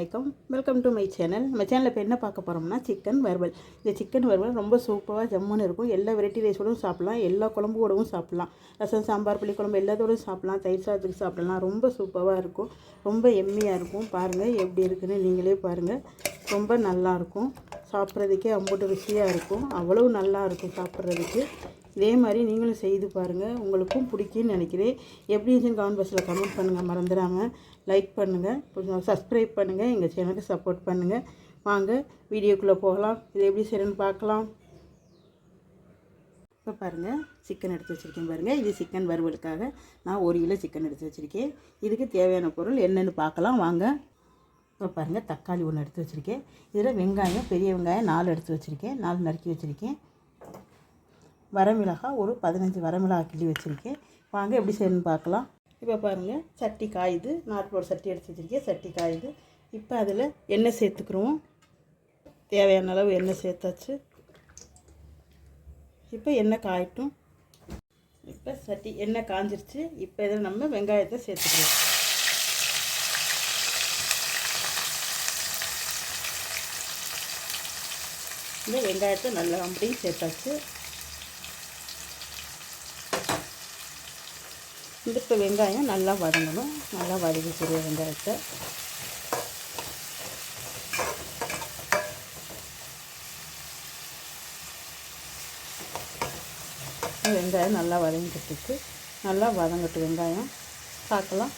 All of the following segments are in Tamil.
வணக்கம் வெல்கம் டு மை சேனல் நம்ம சேனலில் இப்போ என்ன பார்க்க போகிறோம்னா சிக்கன் வறுவல். இந்த சிக்கன் வறுவல் ரொம்ப சூப்பராக ஜம்முன்னு இருக்கும். எல்லா வெரைட்டி ரைஸோடும் சாப்பிட்லாம். எல்லா குழம்போடவும் சாப்பிட்லாம். ரசம் சாம்பார் புளி குழம்பு எல்லாத்தோடும் சாப்பிட்லாம். தயிர் சாதத்துக்கு சாப்பிடலாம். ரொம்ப சூப்பராக இருக்கும். ரொம்ப எம்மியாக இருக்கும். பாருங்கள் எப்படி இருக்குன்னு நீங்களே பாருங்கள் ரொம்ப நல்லாயிருக்கும் சாப்பிட்றதுக்கே அம்புட்டு ருசியாக இருக்கும். அவ்வளவு நல்லா இருக்கும் சாப்பிட்றதுக்கு. இதே மாதிரி நீங்களும் செய்து பாருங்கள் உங்களுக்கும் பிடிக்குன்னு நினைக்கிறேன். எப்படி இருந்துச்சுன்னு கமெண்ட் பாக்ஸில் கமெண்ட் பண்ணுங்கள் மறந்துடாமல் லைக் பண்ணுங்கள் கொஞ்சம் சப்ஸ்கிரைப் பண்ணுங்கள் எங்கள் சேனலுக்கு சப்போர்ட் பண்ணுங்கள் வாங்க வீடியோக்குள்ளே போகலாம். இது எப்படி செய்யணும்னு பார்க்கலாம். இப்போ பாருங்கள் சிக்கன் எடுத்து வச்சுருக்கேன் பாருங்கள் இது சிக்கன் வறுவலுக்காக நான் ஒரு கிலோ சிக்கன் எடுத்து வச்சுருக்கேன். இதுக்கு தேவையான பொருள் என்னென்னு பார்க்கலாம். வாங்க. இப்போ பாருங்கள் தக்காளி ஒன்று எடுத்து வச்சுருக்கேன். இதில் வெங்காயம் பெரிய வெங்காயம் நாலு எடுத்து வச்சுருக்கேன். நாலு நறுக்கி வச்சுருக்கேன். வரமிளகாய் ஒரு பதினஞ்சு வரமிளகாய் கிள்ளி வச்சுருக்கேன். வாங்க எப்படி செய்யணும்னு பார்க்கலாம். இப்போ பாருங்கள் சட்டி காயுது நாட்டு சட்டி எடுத்து வச்சுருக்கேன். சட்டி காயுது இப்போ அதில் எண்ணெய் சேர்த்துக்குருவோம் தேவையான அளவு எண்ணெய் சேர்த்தாச்சு. இப்போ எண்ணெய் காயட்டும். இப்போ சட்டி எண்ணெய் காஞ்சிருச்சு. இப்போ இதில் நம்ம வெங்காயத்தை சேர்த்துக்கலாம். இந்த வெங்காயத்தை நல்லா அப்படியும் சேர்த்தாச்சு. இந்த இப்போ வெங்காயம் நல்லா வதங்கணும். நல்லா வதக்கிக்கிற வெங்காயத்தை. வெங்காயம் நல்லா வதங்கிட்டுருக்கு நல்லா வதங்கட்டு வெங்காயம் பார்க்கலாம்.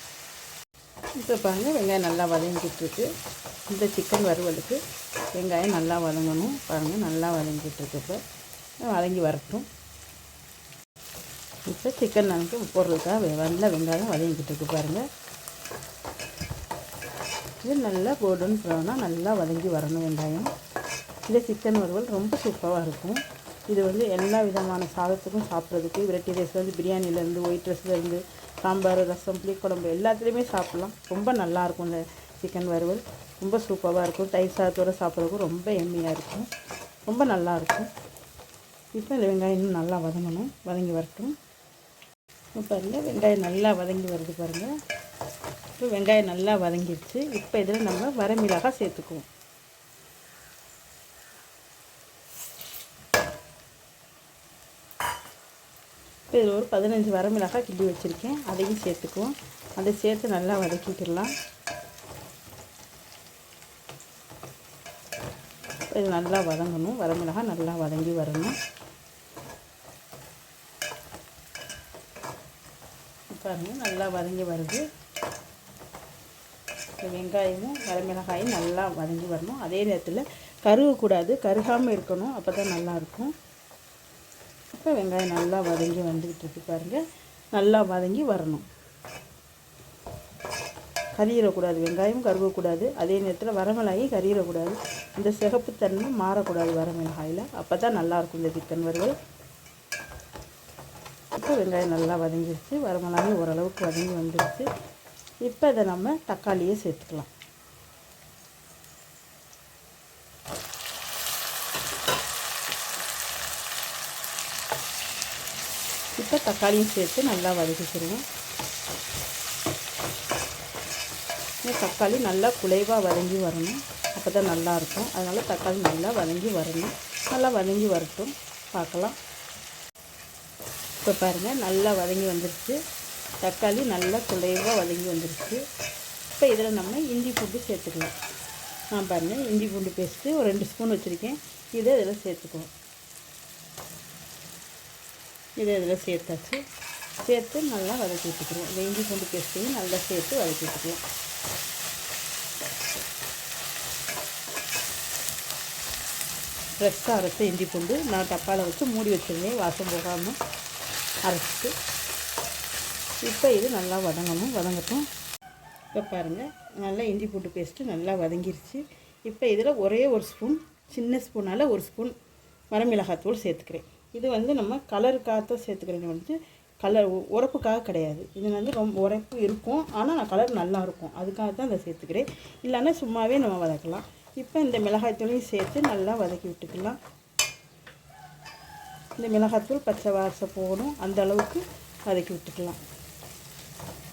இப்போ பாருங்க வெங்காயம் நல்லா வதங்கிட்டுருக்கு இந்த சிக்கன் வறுவலுக்கு வெங்காயம் நல்லா வதங்கணும். பாருங்கள் நல்லா வதங்கிட்டுருக்கு இப்போ வதங்கி வரட்டும். இப்போ சிக்கன் நமக்கு போடுறதுக்காக நல்ல வெங்காயம் வதங்கிட்டு இருக்கு பாருங்கள் இது நல்லா கோல்டன் ப்ரௌனாக நல்லா வதங்கி வரணும் வெங்காயம். இந்த சிக்கன் வறுவல் ரொம்ப சூப்பராக இருக்கும். இது வந்து எல்லா விதமான சாதத்துக்கும் சாப்பிட்றதுக்கு வெரைட்டி ரைஸ்லேருந்து பிரியாணிலேருந்து ஒயிட் ரைஸ்லேருந்து சாம்பார் ரசம் புளிக்குழம்பு எல்லாத்துலேயுமே சாப்பிட்லாம். ரொம்ப நல்லாயிருக்கும் இந்த சிக்கன் வறுவல். ரொம்ப சூப்பராக இருக்கும். தயிர் சாதத்தோடு சாப்பிட்றதுக்கும் ரொம்ப எம்மியாக இருக்கும். ரொம்ப நல்லாயிருக்கும் இப்போ இந்த வெங்காயம் இன்னும் நல்லா வதங்கணும். வதங்கி வரட்டும். இப்போ பாருங்கள் வெங்காயம் நல்லா வதங்கி வருது பாருங்கள் இப்போ வெங்காயம் நல்லா வதங்கிடுச்சு. இப்போ இதில் நம்ம வரமிளகாய் சேர்த்துக்குவோம். இப்போ இதில் ஒரு பதினஞ்சு வரமிளகாய் கிள்ளி வச்சுருக்கேன். அதையும் சேர்த்துக்குவோம். அதை சேர்த்து நல்லா வதக்கிக்கிடலாம் இது நல்லா வதங்கணும். வரமிளகாய் நல்லா வதங்கி வரணும். பாருங்கள் நல்லா வதங்கி வருது. வெங்காயமும் வரமிளகாயும் நல்லா வதங்கி வரணும். அதே நேரத்தில் கருகக்கூடாது கருகாமல் இருக்கணும் அப்போ தான் நல்லாயிருக்கும் இப்போ வெங்காயம் நல்லா வதங்கி வந்துக்கிட்டு இருக்கு பாருங்கள் நல்லா வதங்கி வரணும். கறியிடக்கூடாது வெங்காயம் கருகக்கூடாது. அதே நேரத்தில் வரமிளகாயும் கறியிடக்கூடாது இந்த சிகப்பு தன்மை மாறக்கூடாது வரமிளகாயில். அப்போ தான் நல்லாயிருக்கும் இந்த சிக்கன் வறுவல். இப்போ வெங்காயம் நல்லா வதங்கிடுச்சு. வரமிளகாயும் ஓரளவுக்கு வதங்கி வந்துடுச்சு. இப்போ இதை நம்ம தக்காளியே சேர்த்துக்கலாம். இப்போ தக்காளியும் சேர்த்து நல்லா வதக்கிக்கிடுவோம் இந்த தக்காளி நல்லா குலைவாக வதங்கி வரணும். அப்போ தான் நல்லாயிருக்கும் அதனால் தக்காளி நல்லா வதங்கி வரணும். நல்லா வதங்கி வரட்டும். பார்க்கலாம். இப்போ பாருங்கள் நல்லா வதங்கி வந்துருச்சு. தக்காளி நல்லா குலைவாக வதங்கி வந்துருச்சு. இப்போ இதில் நம்ம இஞ்சி பூண்டு சேர்த்துக்கலாம். நான் பாருங்கள் இஞ்சி பூண்டு பேஸ்ட்டு ஒரு ரெண்டு ஸ்பூன் வச்சுருக்கேன். இதை இதில் சேர்த்துக்குவோம். இதை இதில் சேர்த்தாச்சு. சேர்த்து நல்லா வதக்கி விட்டுக்கிறோம் இந்த இஞ்சி பூண்டு பேஸ்ட்டையும் நல்லா சேர்த்து வதக்கி விட்டுக்கலாம் ஃப்ரெஷ்ஷாக அரைச்ச இஞ்சி பூண்டு நான் தப்பால் வச்சு மூடி வச்சுருந்தேன். வாசம் போகாமல் அரைச்சிட்டு இப்போ இது நல்லா வதங்கணும். வதங்கட்டும். இப்போ பாருங்கள் நல்லா இஞ்சி பூண்டு பேஸ்ட்டு நல்லா வதங்கிருச்சு. இப்போ இதில் ஒரே ஒரு ஸ்பூன் சின்ன ஸ்பூனால் ஒரு ஸ்பூன் வரமிளகாத்தூள் சேர்த்துக்கிறேன். இது வந்து நம்ம கலருக்காக சேர்த்துக்கிறேன். வந்து கலர் உரப்புக்காக கிடையாது. இது வந்து ரொம்ப உரப்பு இருக்கும். ஆனால் நான் கலர் நல்லாயிருக்கும் அதுக்காக தான் அதை சேர்த்துக்கிறேன். இல்லைன்னா சும்மாவே நம்ம வதக்கலாம். இப்போ இந்த மிளகாய் தூளையும் சேர்த்து நல்லா வதக்கி விட்டுக்கலாம். இந்த மிளகாத்தூள் பச்சை வாசம் போகணும். அந்த அளவுக்கு வதக்கி விட்டுக்கலாம்.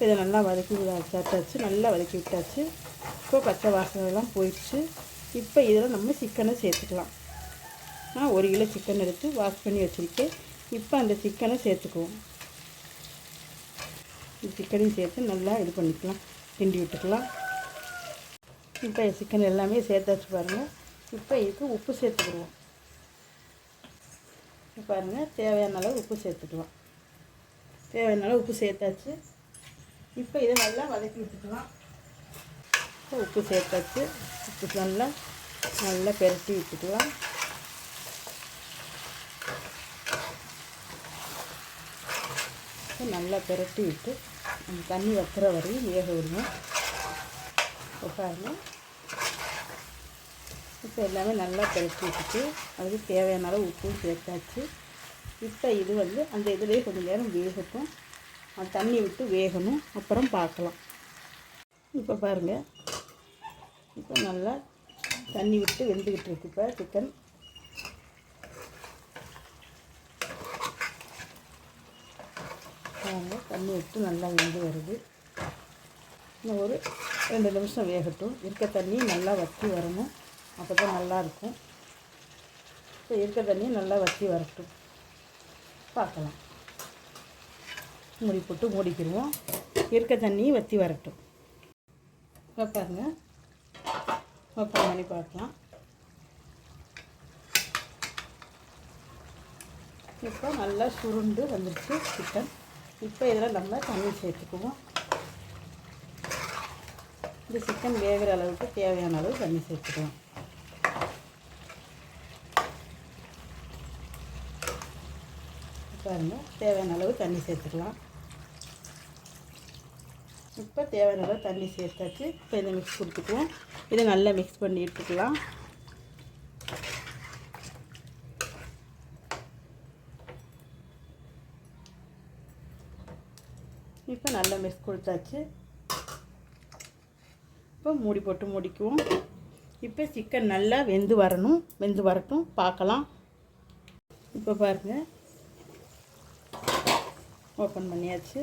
இதை நல்லா வதக்கி சேர்த்தாச்சு நல்லா வதக்கி விட்டாச்சு. இப்போ பச்சை வாசனைலாம் போயிடுச்சு. இப்போ இதில் நம்ம சிக்கனை சேர்த்துக்கலாம். நான் ஒரு கிலோ சிக்கன் எடுத்து வாஷ் பண்ணி வச்சுருக்கேன். இப்போ அந்த சிக்கனை சேர்த்துக்குவோம். இந்த சிக்கனையும் சேர்த்து நல்லா இது பண்ணிக்கலாம். கிண்டி விட்டுக்கலாம். இப்போ சிக்கன் எல்லாமே சேர்த்தாச்சு பாருங்கள் இப்போ இதுக்கு உப்பு சேர்த்துக்கிடுவோம். பாருங்கள் தேவையான அளவு உப்பு சேர்த்துக்கலாம். தேவையான அளவு உப்பு சேர்த்தாச்சு. இப்போ இதை நல்லா வதக்கி விட்டுக்கலாம் இப்போ உப்பு சேர்த்தாச்சு. உப்பு நல்லா நல்லா பெரட்டி விட்டுக்கலாம் நல்லா பெரட்டி விட்டு அந்த தண்ணி வத்துற வரையும் வேக விடுவோம் உட்காருங்க இப்போ எல்லாமே நல்லா பெரட்டி விட்டுட்டு அதுக்கு தேவையான அளவு உப்பும் சேர்த்தாச்சு. இப்போ இது வந்து அந்த இதுலேயே கொஞ்சம் நேரம் வேகட்டும். அந்த தண்ணி விட்டு வேகணும். அப்புறம் பார்க்கலாம். இப்போ பாருங்கள் இப்போ நல்லா தண்ணி விட்டு வெந்துக்கிட்டு இருக்கு இப்போ சிக்கன் பாருங்கள் தண்ணி விட்டு நல்லா வெந்து வருது. இன்னும் ஒரு ரெண்டு நிமிஷம் வேகட்டும். இருக்க தண்ணி நல்லா வற்றி வரணும். அப்போ தான் நல்லாயிருக்கும். இப்போ இருக்க தண்ணியை நல்லா வற்றி வரட்டும். பார்க்கலாம். மூடி போட்டு மூடிக்கிடுவோம் இருக்க தண்ணி வற்றி வரட்டும். வைப்பாருங்க வைப்பா ஓப்பன் பண்ணி பார்க்கலாம். இப்போ நல்லா சுருண்டு வந்துடுச்சு சிக்கன் இப்போ இதில் நம்ம தண்ணி சேர்த்துக்குவோம். இந்த சிக்கன் வேகிற அளவுக்கு தேவையான அளவு தண்ணி சேர்த்துக்கலாம். பாருங்கள் தேவையான அளவு தண்ணி சேர்த்துக்கலாம். இப்போ தேவையான அளவு தண்ணி சேர்த்தாச்சு. இப்போ இதை மிக்ஸ் கொடுத்துக்குவோம். இதை நல்லா மிக்ஸ் பண்ணி எடுத்துக்கலாம். இப்போ நல்லா மிக்ஸ் கொடுத்தாச்சு. இப்போ மூடி போட்டு முடிக்குவோம். இப்போ சிக்கன் நல்லா வெந்து வரணும். வெந்து வரட்டும். பார்க்கலாம். இப்போ பாருங்கள் ஓப்பன் பண்ணியாச்சு.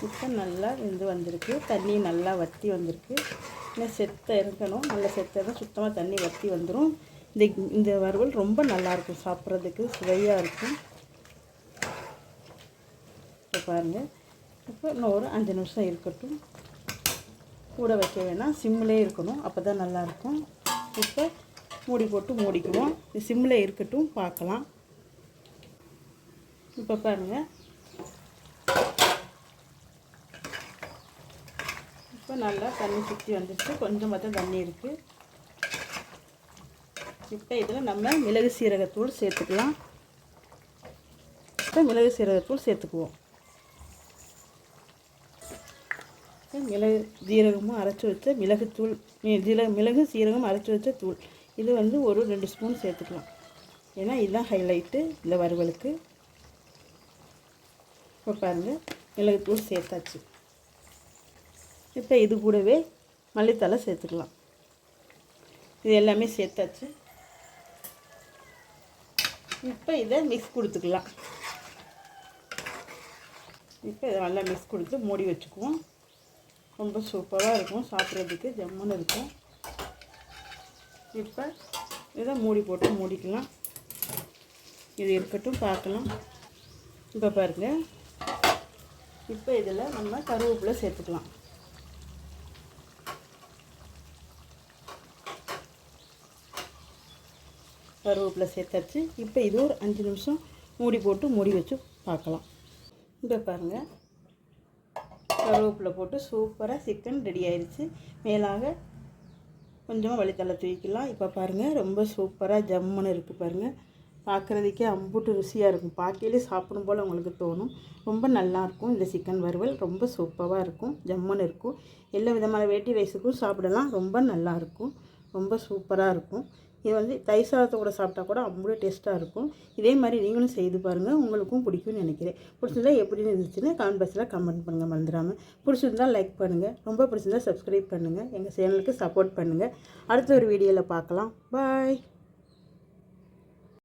சிக்கன் நல்லா வெந்து வந்திருக்கு. தண்ணி நல்லா வற்றி வந்திருக்கு. இன்னும் செத்த இருக்கணும். நல்லா செத்த சுத்தமாக தண்ணி வற்றி வந்துடும் இந்த இந்த வறுவல் ரொம்ப நல்லாயிருக்கும் சாப்பிட்றதுக்கு சுவையாக இருக்கும். இப்போ பாருங்கள் இப்போ இன்னும் ஒரு அஞ்சு நிமிஷம் இருக்கட்டும். கூட வைக்க வேணாம். சிம்மிலே இருக்கணும். அப்போ தான் நல்லாயிருக்கும். இப்போ மூடி போட்டு மூடிக்குவோம். இது சிம்மில் இருக்கட்டும். பார்க்கலாம். இப்போ பாருங்கள் இப்போ நல்லா தண்ணி சுற்றி வந்துட்டு கொஞ்சம் மட்டும் தண்ணி இருக்குது இப்போ இதில் நம்ம மிளகு சீரகத்தூள் சேர்த்துக்கலாம். இப்போ மிளகு சீரகத்தூள் சேர்த்துக்குவோம். மிளகு ஜீரகமும் அரைச்சி வச்ச மிளகுத்தூள் ஜீரக மிளகு சீரகம் அரைச்சி வச்ச தூள். இது வந்து ஒரு ரெண்டு ஸ்பூன் சேர்த்துக்கலாம். ஏன்னா இதுதான் ஹைலைட்டு இந்த வறுவலுக்கு. இப்போ பாருங்கள் மிளகுத்தூள் சேர்த்தாச்சு. இப்போ இது கூடவே மல்லித்தலை சேர்த்துக்கலாம். இது எல்லாமே சேர்த்தாச்சு. இப்போ இதை மிக்ஸ் கொடுத்துக்கலாம். இப்போ இதை நல்லா மிக்ஸ் கொடுத்து மூடி வச்சுக்குவோம். ரொம்ப சூப்பராக இருக்கும். சாப்பிட்றதுக்கு ஜம்முன்னு இருக்கும். இப்போ இதை மூடி போட்டு மூடிக்கலாம். இது இருக்கட்டும் பார்க்கலாம். இப்போ பாருங்கள் இப்போ இதில் நம்ம கருவேப்பிலை சேர்த்துக்கலாம். கருவேப்பிலை சேர்த்தாச்சு. இப்போ இது ஒரு அஞ்சு நிமிஷம் மூடி போட்டு மூடி வச்சு பார்க்கலாம். இப்போ பாருங்கள் கருவேப்பிலை போட்டு சூப்பராக சிக்கன் ரெடி ஆயிடுச்சு மேலாக கொஞ்சமாக வழித்தலை தூக்கிக்கலாம் இப்போ பாருங்கள் ரொம்ப சூப்பராக ஜம்முன்னு இருக்குது பாருங்கள் பார்க்குறதுக்கே அம்புட்டு ருசியாக இருக்கும். பார்க்கையிலே சாப்பிடும் போல் உங்களுக்கு தோணும். ரொம்ப நல்லாயிருக்கும் இந்த சிக்கன் வறுவல். ரொம்ப சூப்பராக இருக்கும். ஜம்முன்னு இருக்கும். எல்லா விதமான வேட்டி ரைஸுக்கும் சாப்பிடலாம். ரொம்ப நல்லாயிருக்கும் ரொம்ப சூப்பராக இருக்கும். இது வந்து தயிர் சாதத்தோட சாப்பிட்டா கூட அவ்வளோ டேஸ்ட்டாக இருக்கும். இதே மாதிரி நீங்களும் செய்து பாருங்கள் உங்களுக்கும் பிடிக்கும்னு நினைக்கிறேன். பிடிச்சிருந்தா எப்படின்னு இருந்துச்சுன்னு கமெண்ட் பாக்ஸில் கமெண்ட் பண்ணுங்கள் மறந்துடாமல் பிடிச்சிருந்தா லைக் பண்ணுங்கள் ரொம்ப பிடிச்சிருந்தா சப்ஸ்கிரைப் பண்ணுங்கள் எங்கள் சேனலுக்கு சப்போர்ட் பண்ணுங்கள் அடுத்த ஒரு வீடியோவில் பார்க்கலாம். பாய்